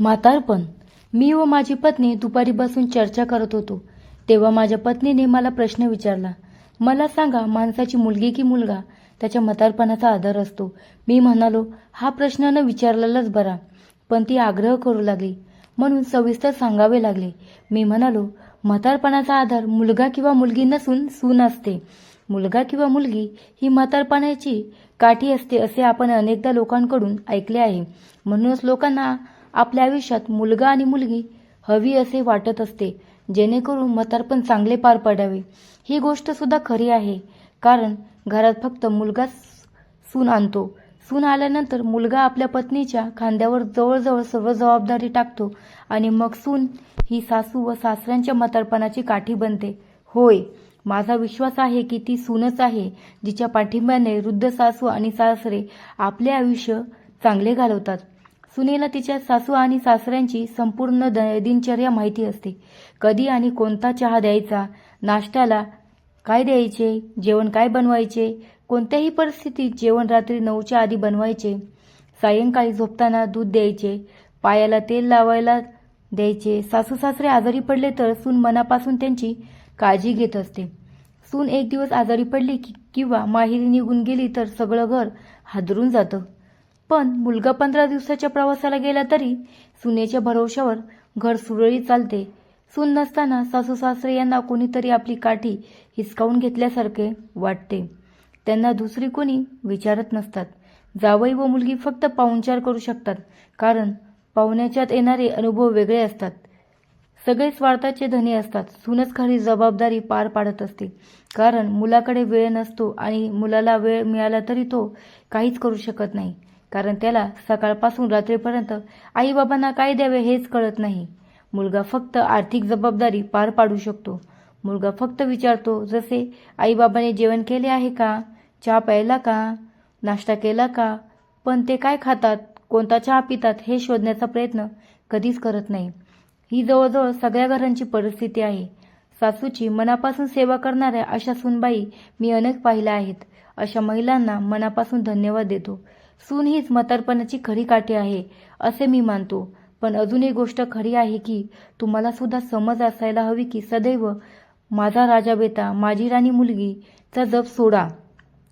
म्हातारपण मी व माझी पत्नी दुपारी बसून चर्चा करत होतो. तेव्हा माझ्या पत्नीने मला प्रश्न विचारला मला सांगा माणसाची मुलगी की मुलगा? त्याच्या म्हातारपणाचा आधार असतो. मी म्हणालो हा प्रश्न न विचारलेलाच बरा. पण ती आग्रह करू लागली म्हणून सविस्तर सांगावे लागले. मी म्हणालो म्हातारपणाचा आधार मुलगा किंवा मुलगी नसून सून असते. मुलगा किंवा मुलगी ही म्हातारपणाची काठी असते असे आपण अनेकदा लोकांकडून ऐकले आहे. म्हणूनच लोकांना आपल्या आयुष्यात मुलगा आणि मुलगी हवी असे वाटत असते जेणेकरून म्हातारपण चांगले पार पडावे. ही गोष्ट सुद्धा खरी आहे कारण घरात फक्त मुलगाच सून आणतो. सून आल्यानंतर मुलगा आपल्या पत्नीच्या खांद्यावर जवळजवळ सर्व जबाबदारी टाकतो आणि मग सून ही सासू व सासऱ्यांच्या म्हातारपणाची काठी बनते. होय माझा विश्वास आहे की ती सूनच आहे जिच्या पाठिंब्याने वृद्ध सासू आणि सासरे आपले आयुष्य चांगले घालवतात. सुनेला तिच्या सासू आणि सासऱ्यांची संपूर्ण द- दिनचर्या माहिती असते. कधी आणि कोणता चहा द्यायचा? नाश्त्याला काय द्यायचे? जेवण काय बनवायचे? कोणत्याही परिस्थितीत जेवण रात्री नऊच्या आधी बनवायचे. सायंकाळी झोपताना दूध द्यायचे. पायाला तेल लावायला द्यायचे. सासू सासरे आजारी पडले तर सून मनापासून त्यांची काळजी घेत असते. सून एक दिवस आजारी पडली की किंवा माहेरी निघून गेली तर सगळं घर हादरून जातं. पण मुलगा पंधरा दिवसाच्या प्रवासाला गेला तरी सुनेच्या भरवशावर घर सुरळीत चालते. सून नसताना सासू सासरे यांना कोणीतरी आपली काठी हिसकावून घेतल्यासारखे वाटते. त्यांना दुसरी कोणी विचारत नसतात. जावई व मुलगी फक्त पाहुणचार करू शकतात कारण पाहुण्याच्यात येणारे अनुभव वेगळे असतात. सगळे स्वार्थाचे धनी असतात. सूनच खरी जबाबदारी पार पाडत असते. कारण मुलाकडे वेळ नसतो आणि मुलाला वेळ मिळाला तरी तो काहीच करू शकत नाही. कारण त्याला सकाळपासून रात्रीपर्यंत आईबाबांना काय द्यावे हेच कळत नाही. मुलगा फक्त आर्थिक जबाबदारी पार पाडू शकतो. मुलगा फक्त विचारतो जसे आईबाबाने जेवण केले आहे का? चहा प्यायला का? नाश्ता केला का? पण ते काय खातात? कोणता चहा पितात? हे शोधण्याचा प्रयत्न कधीच करत नाही. ही जवळजवळ सगळ्या घरांची परिस्थिती आहे. सासूची मनापासून सेवा करणाऱ्या अशा सुनबाई मी अनेक पाहिल्या आहेत. अशा महिलांना मनापासून धन्यवाद देतो. सून हीच म्हातारपणाची खरी काठी आहे असे मी मानतो. पण अजून एक गोष्ट खरी आहे की तुम्हाला सुद्धा समज असायला हवी की सदैव माझा राजा बेटा माझी राणी मुलगी चा जप सोडा.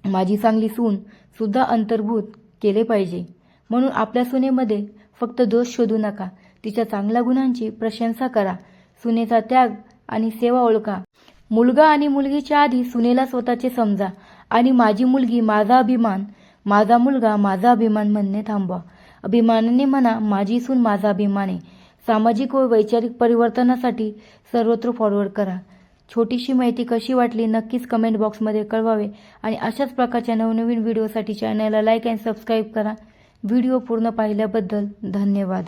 माझी चांगली सून सुद्धा अंतर्भूत केले पाहिजे. म्हणून आपल्या सुनेमध्ये फक्त दोष शोधू नका. तिच्या चांगल्या गुणांची प्रशंसा करा. सुनेचा त्याग आणि सेवा ओळखा. मुलगा आणि मुलगीच्या आधी सुनेला स्वतःचे समजा आणि माझी मुलगी माझा अभिमान माझा मुलगा माझा अभिमान म्हणणे थांबवा. अभिमानाने म्हणा माझी सून माझा अभिमान आहे. सामाजिक व वैचारिक परिवर्तनासाठी सर्वत्र फॉरवर्ड करा. छोटीशी माहिती कशी वाटली नक्कीच कमेंट बॉक्समध्ये कळवावे आणि अशाच प्रकारच्या नवनवीन व्हिडिओसाठी चॅनलला लाईक अँड सबस्क्राईब करा. व्हिडिओ पूर्ण पाहिल्याबद्दल धन्यवाद.